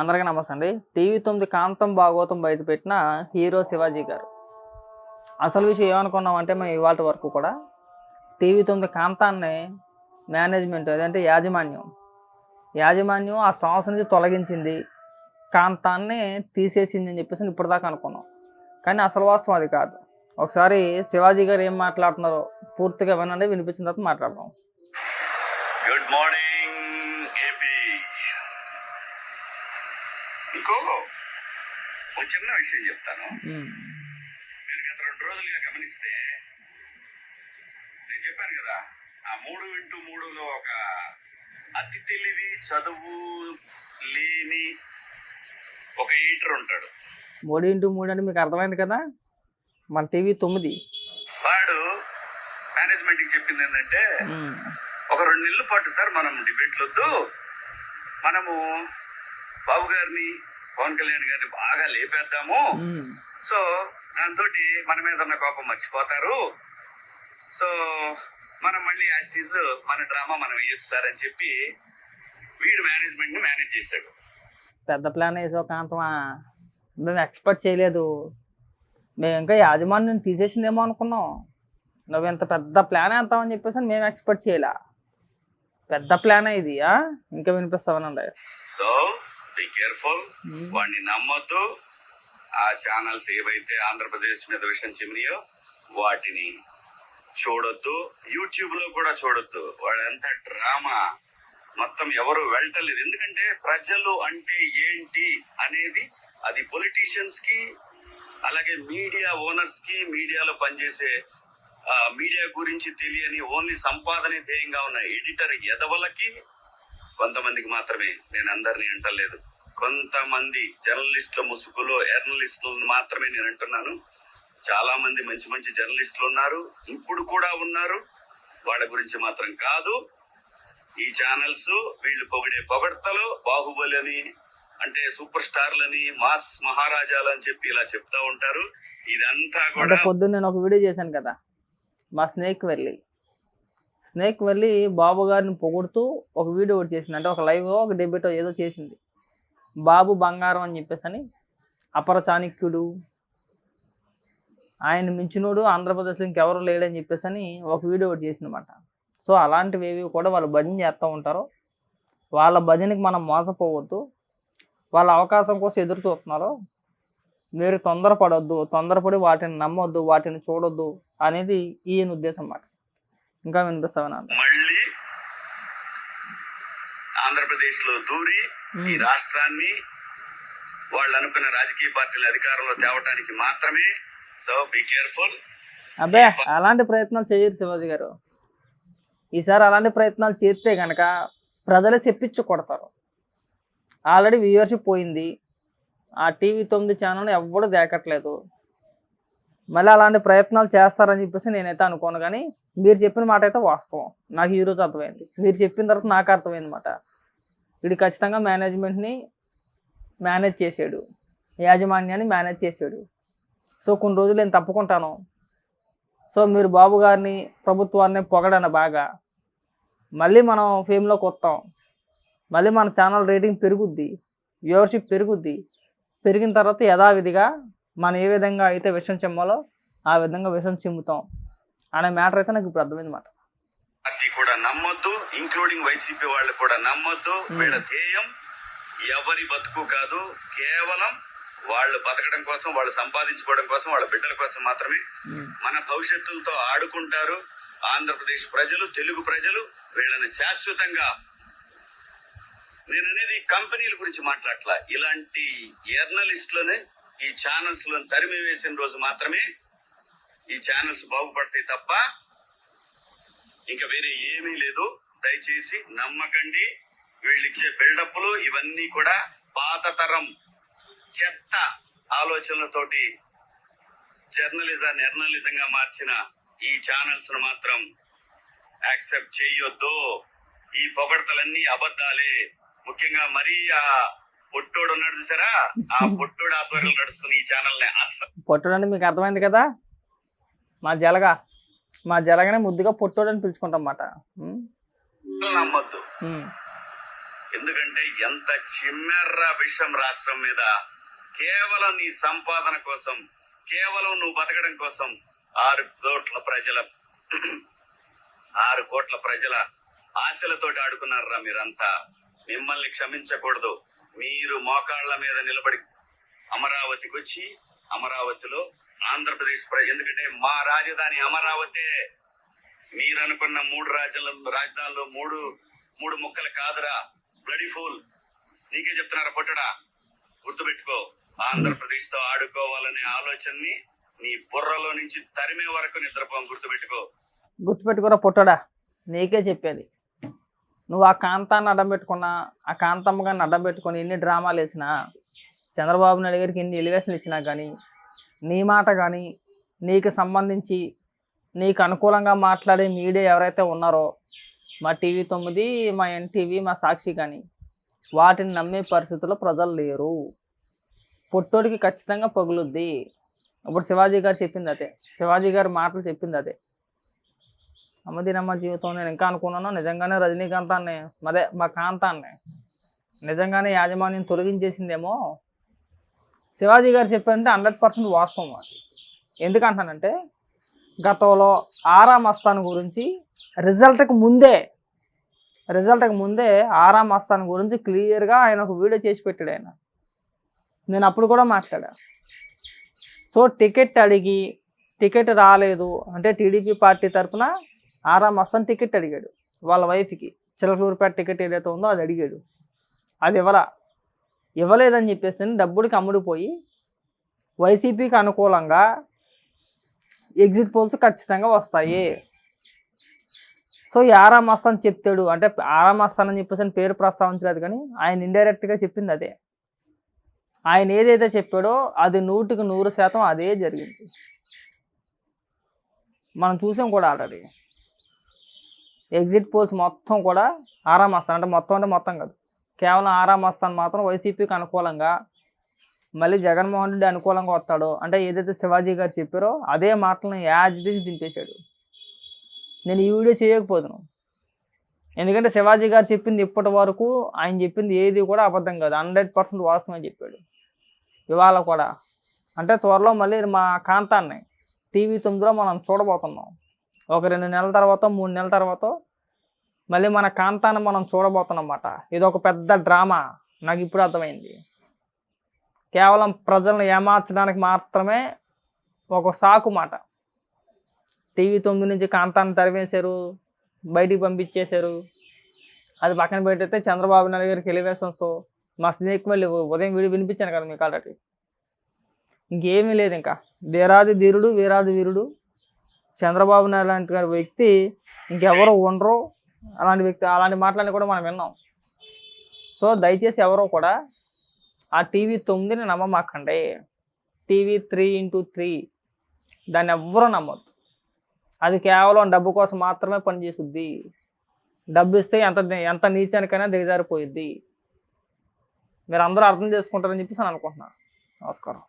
అందరికీ నమస్తే అండి టీవీ తొమ్మిది కాంతం భాగవతం బయట పెట్టిన హీరో శివాజీ గారు. అసలు విషయం ఏమనుకున్నామంటే మేము ఇవాళ వరకు కూడా టీవీ తొమ్మిది కాంతాన్ని మేనేజ్మెంట్ అదంటే యాజమాన్యం. యాజమాన్యం ఆ సంవత్సరం నుంచి తొలగించింది కాంతాన్ని తీసేసింది అని చెప్పేసి ఇప్పటిదాకా అనుకున్నాం. కానీ అసలు వాస్తవం అది కాదు. ఒకసారి శివాజీ గారు ఏం మాట్లాడుతున్నారో పూర్తిగా వినండి వినిపించిన తర్వాత మాట్లాడదాం. గుడ్ మార్నింగ్ ఏపీ ఇంకో ఒక చిన్న విషయం చెప్తాను. మీరు గత రెండు రోజులుగా గమనిస్తే నేను చెప్పాను కదా ఆ మూడు ఇంటూ మూడులో ఒక అతి తెలివి చదువు లేని ఒక ఈటర్ ఉంటాడు మూడు ఇంటూ మూడు అంటే మీకు అర్థమైంది కదా మన టీవీ తొమ్మిది వాడు మేనేజ్మెంట్కి చెప్పింది ఏంటంటే. ఒక రెండు నెలల పాటు సార్ మనం డిబేట్లు వద్దు మనము బాబు గారిని పవన్ కళ్యాణ్ గారిని బాగా లేపేద్దాము. సో దాంతో మన మీద ఉన్న కోపం మర్చిపోతారు. సో మనం మళ్ళీ యాస్టీస్ మన డ్రామా మనం వేయొచ్చు సార్ అని చెప్పి వీడు మేనేజ్మెంట్ని మేనేజ్ చేశాడు. పెద్ద ప్లాన్ వేసో కాంతమా మేము ఎక్స్పెక్ట్ చేయలేదు. మేము ఇంకా యాజమాన్యం తీసేసిందేమో అనుకున్నాం. నువ్వు ఇంత పెద్ద ప్లాన్ వేస్తామని చెప్పేసి మేము ఎక్స్పెక్ట్ చేయలే. పెద్ద ప్లాన్ ఇది? ఇంకా వినిపిస్తామనండి సో బీ కేర్ఫుల్. వాడిని నమ్మొద్దు. ఆ ఛానల్స్ ఏవైతే ఆంధ్రప్రదేశ్ మీద విషయం చిమ్మినాయో వాటిని చూడొద్దు. యూట్యూబ్లో కూడా చూడొద్దు. వాడంతా డ్రామా. మొత్తం ఎవరు వెళ్ళటలేదు ఎందుకంటే ప్రజలు అంటే ఏంటి అనేది అది పొలిటీషియన్స్కి అలాగే మీడియా ఓనర్స్కి మీడియాలో పనిచేసే మీడియా గురించి తెలియని ఓన్లీ సంపాదనే ధ్యేయంగా ఉన్న ఎడిటర్ ఎదవలకి కొంతమందికి మాత్రమే నేను అందరినీ అంటలేదు కొంతమంది జర్నలిస్టుల ముసుగులో ఎర్నలిస్టులను మాత్రమే నేను అంటున్నాను చాలా మంది మంచి మంచి జర్నలిస్టులు ఉన్నారు ఇప్పుడు కూడా ఉన్నారు. వాళ్ళ గురించి మాత్రం కాదు. ఈ ఛానల్స్ వీళ్ళు పొగిడే పొగడ్తలు బాహుబలి అని అంటే సూపర్ స్టార్లని మాస్ మహారాజాలు అని చెప్పి ఇలా చెప్తా ఉంటారు. ఇదంతా కూడా పొద్దున్న నేను ఒక వీడియో చేశాను కదా మా స్నేక్ వెళ్ళి. స్నేక్ వెళ్ళి బాబు గారిని పొగుడుతూ ఒక వీడియో ఒకటి చేసింది అంటే ఒక లైవ్ ఒక డెబిటో ఏదో చేసింది బాబు బంగారం అని చెప్పేసి అని అపర చాణక్యుడు ఆయన మించినోడు ఆంధ్రప్రదేశ్లో ఇంకెవరు లేడని చెప్పేసి అని ఒక వీడియో ఒకటి చేసిందన్నమాట సో అలాంటివి ఏవి కూడా వాళ్ళు భజన చేస్తూ ఉంటారు. వాళ్ళ భజనకి మనం మోసపోవద్దు. వాళ్ళ అవకాశం కోసం ఎదురు చూస్తున్నారు. మీరు తొందరపడొద్దు తొందరపడి వాటిని నమ్మొద్దు వాటిని చూడొద్దు అనేది ఈయన ఉద్దేశం అన్నమాట. ఇంకా వినిపిస్తావా మళ్ళీ ఆంధ్రప్రదేశ్లో దూరి ఈ రాష్ట్రాన్ని వాళ్ళు అనుకున్న రాజకీయ పార్టీల అధికారంలో తేవటానికి మాత్రమే. సో బీ కేర్ఫుల్ అబ్బే అలాంటి ప్రయత్నాలు చేయరు శివాజీ గారు. ఈసారి అలాంటి ప్రయత్నాలు చేస్తే కనుక ప్రజలే చెప్పించి కొడతారు. ఆల్రెడీ వ్యూవర్షిప్ పోయింది. ఆ టీవీ తొమ్మిది ఛానల్ ఎవ్వడూ దేకట్లేదు. మళ్ళీ అలాంటి ప్రయత్నాలు చేస్తారని చెప్పేసి నేనైతే అనుకోను కానీ మీరు చెప్పిన మాట అయితే వాస్తవం. నాకు ఈరోజు అర్థమైంది. మీరు చెప్పిన తర్వాత నాకు అర్థమైంది మాట వీడు ఖచ్చితంగా మేనేజ్మెంట్ని మేనేజ్ చేసాడు యాజమాన్యాన్ని మేనేజ్ చేసాడు సో కొన్ని రోజులు నేను తప్పుకుంటాను. సో మీరు బాబు గారిని ప్రభుత్వాన్ని పొగడన బాగా. మళ్ళీ మనం ఫేమ్లోకి వస్తాం. మళ్ళీ మన ఛానల్ రేటింగ్ పెరుగుద్ది. వ్యూవర్షిప్ పెరుగుద్ది. పెరిగిన తర్వాత యథావిధిగా మనం ఏ విధంగా అయితే విషం చిమ్మాలో ఆ విధంగా విషం చిమ్ముతాం అనే మ్యాటర్ అయితే నాకు ఇప్పుడు అర్థమైంది మాట. పార్టీ కూడా నమ్మొద్దు ఇంక్లూడింగ్ వైసీపీ వాళ్ళు కూడా నమ్మొద్దు. వీళ్ళ ధ్యేయం ఎవరి బతుకు కాదు కేవలం వాళ్ళు బతకడం కోసం వాళ్ళు సంపాదించుకోవడం కోసం వాళ్ళ బిడ్డల కోసం మాత్రమే. మన భవిష్యత్తులతో ఆడుకుంటారు. ఆంధ్రప్రదేశ్ ప్రజలు తెలుగు ప్రజలు వీళ్ళని శాశ్వతంగా నేను అనేది కంపెనీల గురించి మాట్లాడట్లా. ఇలాంటి జర్నలిస్టులని ఈ ఛానల్స్లను తరిమి వేసిన రోజు మాత్రమే ఈ ఛానల్స్ బాగుపడతాయి తప్ప ఇంకా వేరే ఏమీ లేదు. దయచేసి నమ్మకండి. వీళ్ళు ఇచ్చే బిల్డప్లు ఇవన్నీ కూడా పాత తరం చెత్త ఆలోచనలతోటి జర్నలిజాన్ని జర్నలిజంగా మార్చిన ఈ ఛానల్స్ను మాత్రం యాక్సెప్ట్ చేయొద్దు. ఈ పొగడతలన్నీ అబద్ధాలే. ముఖ్యంగా మరీ ఆ పొట్టోడు ఉన్నాడు చూసారా? ఆ పొట్టోడు ఆధ్వర్యంలో నడుస్తున్న ఈ ఛానల్ని అస్సలు పొట్టడంటే మీకు అర్థమైంది కదా? మా జలగా మా జలగనే ముద్దుగా పొట్టోడని పిలుచుకుంటాం అన్నమాట ఉమ్, నమ్మొద్దు. ఎందుకంటే ఎంత చిమ్మెర్ర విషం రాష్ట్రం మీద కేవలం నీ సంపాదన కోసం కేవలం నువ్వు బతకడం కోసం ఆరు కోట్ల ప్రజల ఆరు కోట్ల ప్రజల ఆశలతోటి ఆడుకున్నారా మీరంతా. మిమ్మల్ని క్షమించకూడదు. మీరు మోకాళ్ళ మీద నిలబడి అమరావతికి వచ్చి అమరావతిలో ఆంధ్రప్రదేశ్ ఎందుకంటే మా రాజధాని అమరావతే. మీరు అనుకున్న మూడు రాజ్యాల రాజధానిలో మూడు మూడు ముక్కలు కాదురా. బ్లడీ ఫూల్ నీకే చెప్తున్నారా పొట్టడా? గుర్తుపెట్టుకో ఆంధ్రప్రదేశ్తో ఆడుకోవాలనే ఆలోచనని నీ బుర్రలో నుంచి తరిమే వరకు నిద్రపోం గుర్తుపెట్టుకో. గుర్తుపెట్టుకోరా పుట్టడా? నీకే చెప్పేది. నువ్వు ఆ కాంతాన్ని అడ్డం పెట్టుకున్నా ఆ కాంతమ్మ గారిని అడ్డం పెట్టుకొని ఎన్ని డ్రామాలు వేసినా చంద్రబాబు నాయుడు గారికి ఎన్ని ఎలివేషన్లు ఇచ్చినా కానీ నీ మాట కానీ నీకు సంబంధించి నీకు అనుకూలంగా మాట్లాడే మీడియా ఎవరైతే ఉన్నారో మా టీవీ తొమ్మిది మా ఎన్టీవీ మా సాక్షి కానీ వాటిని నమ్మే పరిస్థితుల్లో ప్రజలు లేరు. పొట్టోడికి ఖచ్చితంగా పగులుద్ది. ఇప్పుడు శివాజీ గారు చెప్పింది అదే. శివాజీ గారి మాటలు చెప్పింది అదే. అమ్మదినమ్మ జీవితం నేను ఇంకా అనుకున్నాను. నిజంగానే రజనీకాంతాన్ని అదే మా కాంతాన్ని నిజంగానే యాజమాన్యం తొలగించేసిందేమో శివాజీ గారు చెప్పారంటే హండ్రెడ్ పర్సెంట్ వాస్తవం అది. ఎందుకంటానంటే గతంలో ఆరా మస్తాన్ గురించి రిజల్ట్కి ముందే రిజల్ట్కి ముందే ఆరా మస్తాన్ గురించి క్లియర్గా ఆయన ఒక వీడియో చేసి పెట్టాడు ఆయన. నేను అప్పుడు కూడా మాట్లాడా. సో టికెట్ అడిగి టికెట్ రాలేదు. అంటే టీడీపీ పార్టీ తరఫున ఆరా మస్తాన్ టికెట్ అడిగాడు. వాళ్ళ వైఫ్కి చిలకలూరుపేట టికెట్ ఏదైతే ఉందో అది అడిగాడు. అది ఇవ్వరా? ఇవ్వలేదని చెప్పేసి డబ్బులకి అమ్ముడిపోయి వైసీపీకి అనుకూలంగా ఎగ్జిట్ పోల్స్ ఖచ్చితంగా వస్తాయి. సో ఈ ఆరా మస్తాన్ చెప్తాడు. అంటే ఆరా మస్తాన్ అని చెప్పేసి అని పేరు ప్రస్తావించలేదు కానీ ఆయన ఇండైరెక్ట్గా చెప్పింది అదే. ఆయన ఏదైతే చెప్పాడో అది నూటికి నూరు శాతం అదే జరిగింది. మనం చూసాం కూడా ఆల్రెడీ ఎగ్జిట్ పోల్స్ మొత్తం కూడా ఆరామ్ వస్తాను అంటే మొత్తం అంటే మొత్తం కాదు. కేవలం ఆరామ్ వస్తాను మాత్రం వైసీపీకి అనుకూలంగా మళ్ళీ జగన్మోహన్ రెడ్డి అనుకూలంగా వస్తాడో అంటే ఏదైతే శివాజీ గారు చెప్పారో అదే మాటలను యాజ్ ఇట్ దింపేశాడు. నేను ఈ వీడియో చేయకపోదును. ఎందుకంటే శివాజీ గారు చెప్పింది ఇప్పటి వరకు ఆయన చెప్పింది ఏది కూడా అబద్ధం కాదు. హండ్రెడ్ పర్సెంట్ వాస్తవం చెప్పాడు. ఇవాళ కూడా. అంటే త్వరలో మళ్ళీ మా కాంతాన్ని టీవీ తొమ్మిదిలో మనం చూడబోతున్నాం. ఒక రెండు నెలల తర్వాత మూడు నెలల తర్వాత మళ్ళీ మన కాంతాన్ని మనం చూడబోతున్నాం అన్నమాట ఇది ఒక పెద్ద డ్రామా. నాకు ఇప్పుడు అర్థమైంది. కేవలం ప్రజలను ఏమార్చడానికి మాత్రమే ఒక సాకు మాట టీవీ తొమ్మిది నుంచి కాంతాన్ని తరివేశారు బయటికి పంపించేశారు. అది పక్కన పెట్టితే చంద్రబాబు నాయుడు గారికి ఎలివేషన్స్ మా స్నేహితు మళ్ళీ ఉదయం వీడి వినిపించాను కదా మీకు ఆల్రెడీ. ఇంకేమీ లేదు ఇంకా. ధీరాది ధీరుడు వీరాది వీరుడు చంద్రబాబు నాయుడు లాంటి వ్యక్తి ఇంకెవరు ఉండరు. అలాంటి వ్యక్తి అలాంటి మాటలన్నీ కూడా మనం విన్నాం. సో దయచేసి ఎవరో కూడా ఆ టీవీ తొమ్మిదిని నమ్మమాకండి. టీవీ త్రీ ఇంటూ త్రీ దాన్ని ఎవ్వరూ నమ్మద్దు. అది కేవలం డబ్బు కోసం మాత్రమే పనిచేస్తుంది డబ్బు ఇస్తే ఎంత ఎంత నీచానికైనా దిగజారిపోయిద్ది. మీరు అందరూ అర్థం చేసుకుంటారని చెప్పేసి నేను అనుకుంటున్నాను నమస్కారం.